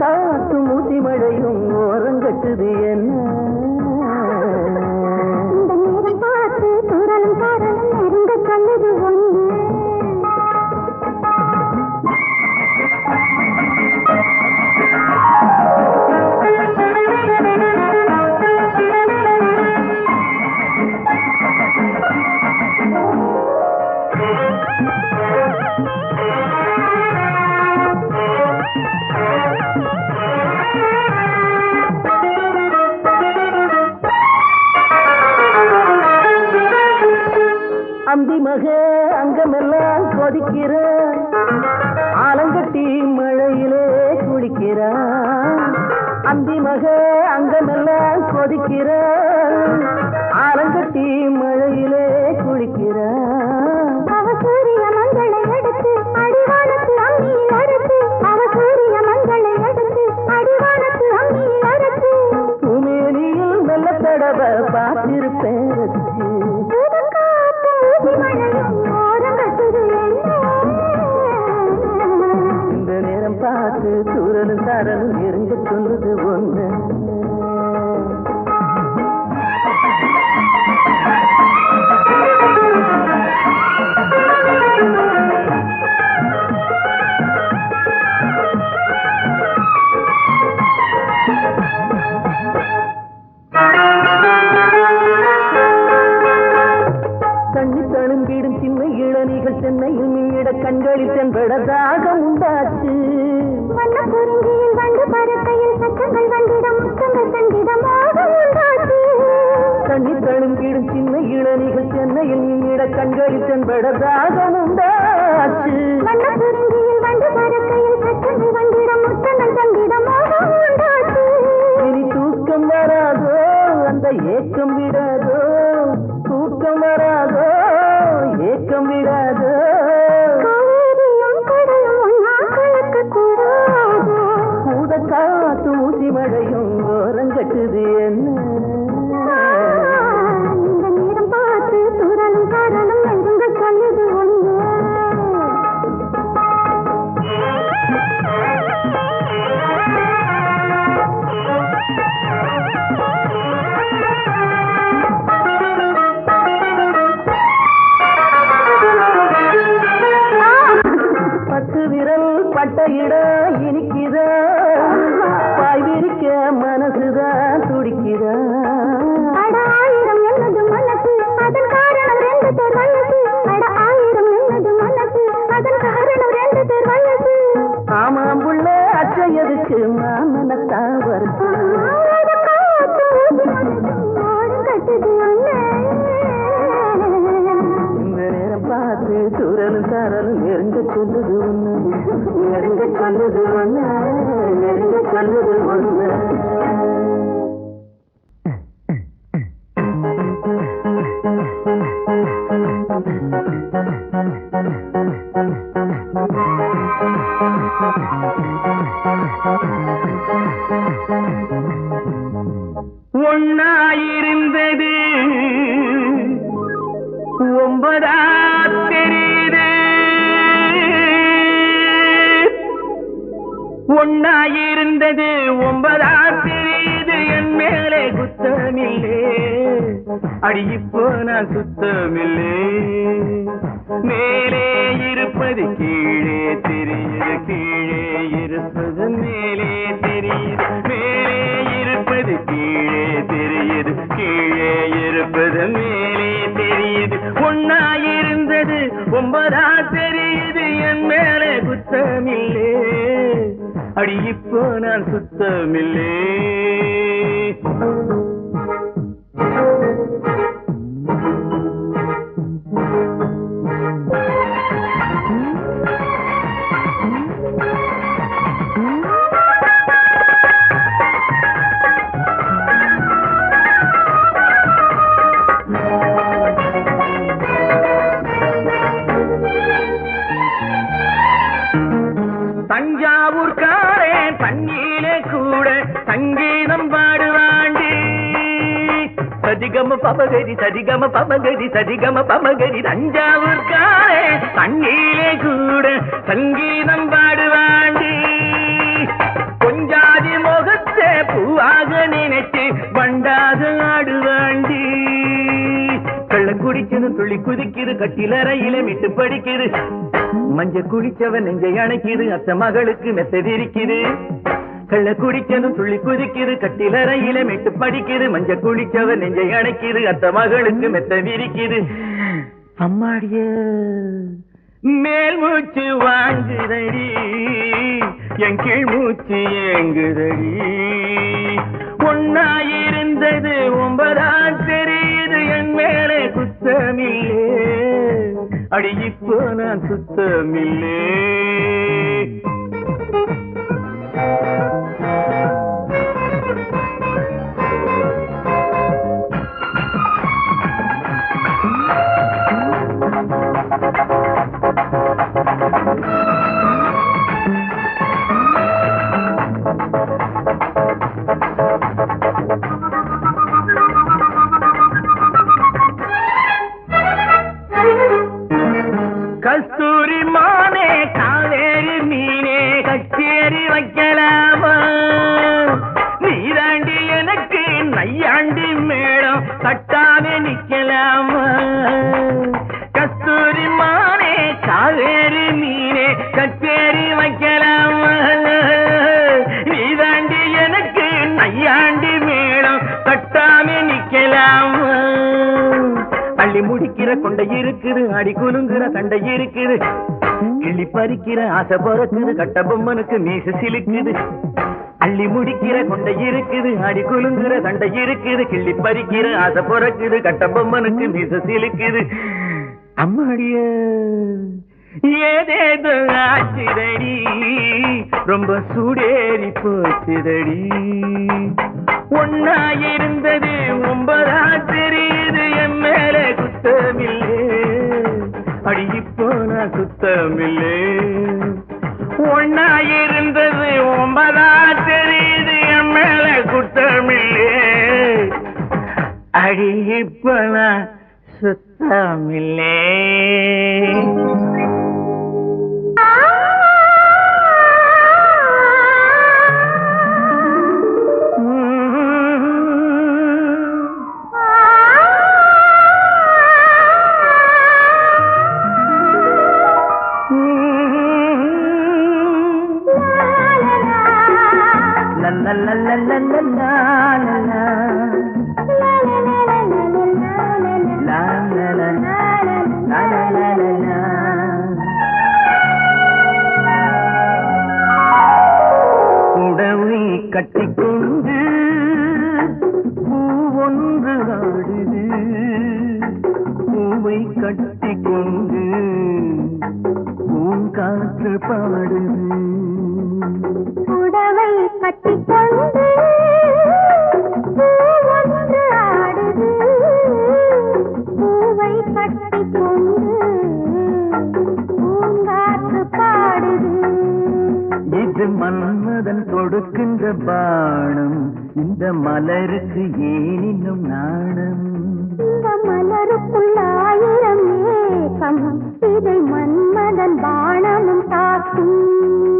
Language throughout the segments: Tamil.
காத்து முதிமழையும் ஓரங்கட்டுது என்ன? உலகமெல்லாம் கொதிக்கிறான். ஆலங்கட்டி மழையிலே குளிக்கிறான். அந்தி மக அங்கமெல்லாம் கொதிக்கிறான். دعاك எனக்கு மாமனத்தான் வருது இந்த நேரம் பார்த்து சுரலும் சரலும் நெருங்க சொல்லுது ஒண்ணு. நெருங்க சொல்லுது ஒண்ணு. நெருங்க சொல்லுது ஒண்ணு. Thank you. ஒன்னா இருந்தது ஒன்பதா தெரியுது. ஒன்னா இருந்தது ஒன்பதா தெரியுது. என் மேலே குத்தமில்லே. அடி இப்போ நான் இருப்பது கீழே தெரியுது கீழே இருப்பது மேலே தெரியுது மேலே இருப்பது கீழே தெரியுது கீழே இருப்பது மேலே தெரியுது ஒன்னா இருந்தது ஒன்பதா தெரியுது என் மேலே குத்தமில்லே. அடி இப்போ நான் சுத்தமில்லே. பமகரி சதிகம பமகரி சதிகம பமகரி தஞ்சாவூர்காரன் தண்ணீரே கூட சங்கீதம் பாடுவாண்டி. கொஞ்சாதி முகத்தை பூவாக நினைச்சு வண்டாக ஆடுவாண்டி. கள்ள குடிச்சது துள்ளி குதிக்குது கட்டிலறையில மிட்டு படிக்குது. மஞ்ச குடிச்சவன் நெஞ்சை அணைக்குது அத்த மகளுக்கு மெத்த விரிக்குது. கள்ள குடிக்கணும் துள்ளி குதிக்குது கட்டிலறையில மெட்டு படிக்குது மஞ்ச குளிச்சவன் நெஞ்சை அணைக்குது அத்த மகளுக்கு மெத்த விரிக்குது. அம்மாடிய மேல் மூச்சு வாங்குதடி என் கீழ் மூச்சு ஏங்குதடி. ஒன்னா இருந்தது ஒன்பதா தெரியுது என் மேலே குத்தமில்லே. அடி இப்போ நான் சுத்தமில்லே. Thank you. காவேரி மீனே கச்சேரி வைக்கலாமா. நீதாண்டி எனக்கு நையாண்டி மேளம் கட்டாமே நிக்கலாம். அள்ளி முடிக்கிற கொண்டை இருக்குது அடி குலுங்குற தண்டை இருக்குது. கிள்ளி பறிக்கிற ஆசை பிறக்குது கட்ட பொம்மனுக்கு மீசு சிலுக்குது. அள்ளி முடிக்கிற கொண்டை இருக்குது அடி குலுங்குற தண்டை இருக்குது. கிள்ளி பறிக்கிற ஆசை பிறக்குது கட்ட பொம்மனுக்கு மீசு சிலுக்குது. அம்மாடிய ஏதேதோ ரொம்ப சூடேறி போச்சுதடி. ஒன்னா இருந்தது ஒன்பதா தெரியுது என் மேல குத்தமில்லே. அடி இப்போ நான் குத்தமில்லே. ஒன்னா இருந்தது ஒன்பதா தெரியுது என் மேல குத்தமில்லே. அடி இப்போ நான் சுத்தமில்லே. இது மன்மதன் கொடுக்கின்ற பானம். இந்த மலருக்கு ஏனினும் நாணம். இந்த மலருக்குள் ஆயிரம் ஏக்கம் இதை மன்மதன் பாணமும் தாக்கும்.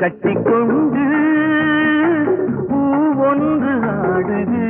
கட்டிக்கொண்டு பூ ஒன்று ஆடுது.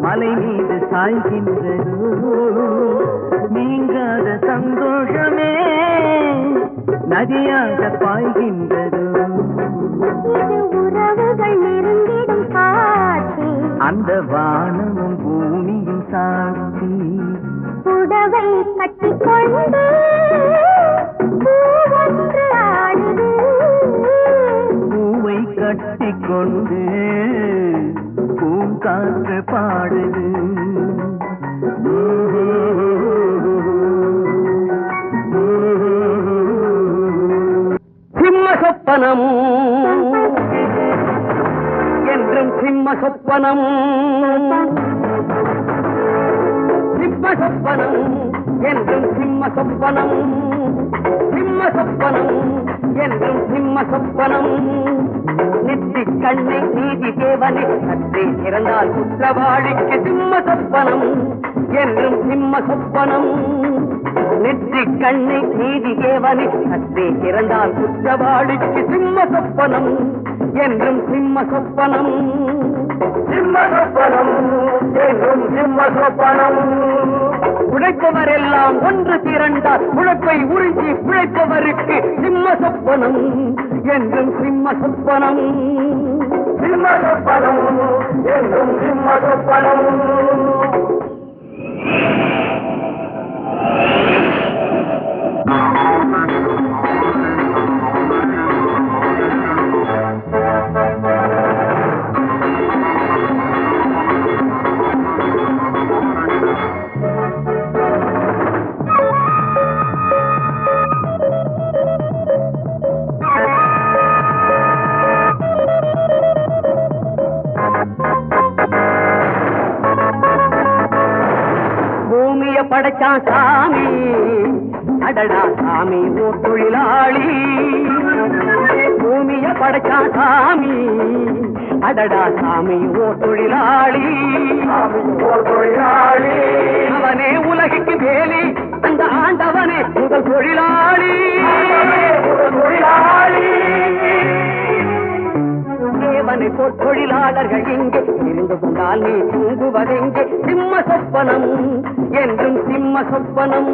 மலை மீது சாய்கின்றது? நீங்காத சந்தோஷமே நதியாக பாய்கின்றது? உறவுகள் நெருங்கிடும் காட்சி. அந்த வானமும் பூமியும் சாட்சி. புடவை கட்டிக்கொண்டு பூவை கட்டிக்கொண்டு காற்று பாடுது. சிம்ம சொப்பனம் என்றும் சிம்ம சொப்பனம் சிம்ம சொப்பனம் என்றும் சிம்ம சொப்பனம் சிம்ம சொப்பனம் என்றும் நிம்ம சொப்பனம் நெற்றி கண்ணை நீதி தேவனை சற்றே இறந்தால் குற்றவாளிக்கு சிம்ம சொப்பனம் என்றும் நிம்ம சொப்பனம் நெற்றி கண்ணை நீதி தேவனை சற்றே இறந்தால் குற்றவாளிக்கு சிம்ம சொப்பனம் என்றும் சிம்ம சொப்பனம் சிம்ம சொப்பனம் என்றும் சிம்ம சொப்பனம் உழைப்பவர் எல்லாம் ஒன்று திரண்டால் உழைப்பை உறிஞ்சி பிழைப்பவருக்கு சிம்ம சொப்பனம் என்றும் சிம்ம சொப்பனம் சிம்ம சொப்பனம் என்றும் சிம்ம சொப்பனம் பூமிய படைச்சான் சாமி. அடடா சாமி ஓ தொழிலாளி பூமிய படைச்சான் சாமி. அடடா சாமி ஓ தொழிலாளி அவனே உலகிற்கு வேலி அந்த ஆண்டவனே முதல் தொழிலாளி. தேவனை போல் தொழிலாளர்கள் இங்கே இருந்து கொண்டால் நீ தூங்குவதெங்கே? சிம்ம சொப்பனம் என்றும் சிம்ம சொப்பனம்.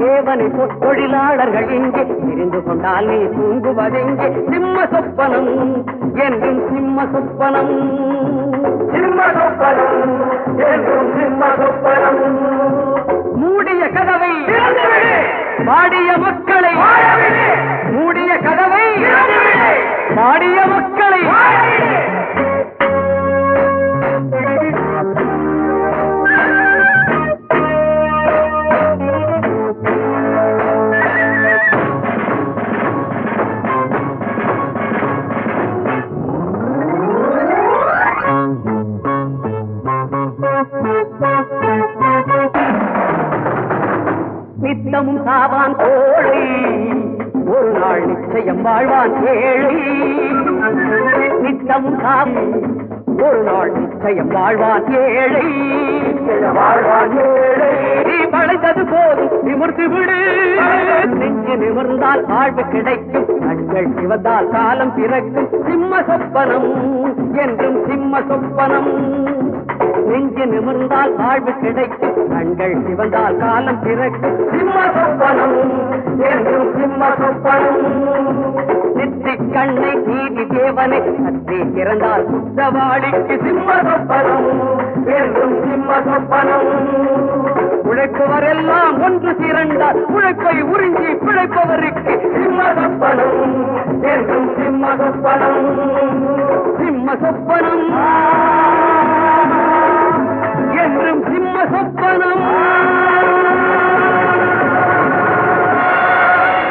தேவனை தொழிலாளர்கள் இங்கே இருந்து கொண்டால் நீ தூங்குவதெங்கே? சிம்ம சொப்பனம் என்றும் சிம்ம சொப்பனம். சிம்ம சொப்பனம் என்றும் சிம்ம சொப்பனம். மூடிய கதவை பாடிய மக்களை நாள் நிச்சயம் வாழ்வான் ஏழை நித்தமும் சாவான் ஒரு நாள் நிச்சயம் வாழ்வான் ஏழை. வாழ்வான் ஏழை. நீ பழைத்தது போதும் நிமிர்ந்து விடு. நெஞ்சு நிமிர்ந்தால் வாழ்வு கிடைக்கும் கண்கள் சிவந்தால் காலம் பிறக்கும். சிம்ம சொப்பனம் என்றும் சிம்ம சொப்பனம். நெஞ்சு நிமிர்ந்தால் வாழ்வு கிடைக்கும் கண்கள் சிவந்தால் காலம் பிறகு சிம்ம சொப்பனம் என்றும் சிம்ம சொப்பனம் நித்தி கண்ணை நீதி தேவனை அத்தே இறந்தால் குத்தவாளிக்கு சிம்ம சொப்பனம் என்றும் சிம்ம சொப்பனம் உழைப்பவரெல்லாம் ஒன்று திரண்டால் உழைப்பை உறிஞ்சி பிழைப்பவருக்கு சிம்ம சொப்பனம் என்றும் சிம்ம சொப்பனம் சிம்ம சொப்பனம் என்றும் சிம்ம அசத்தனம்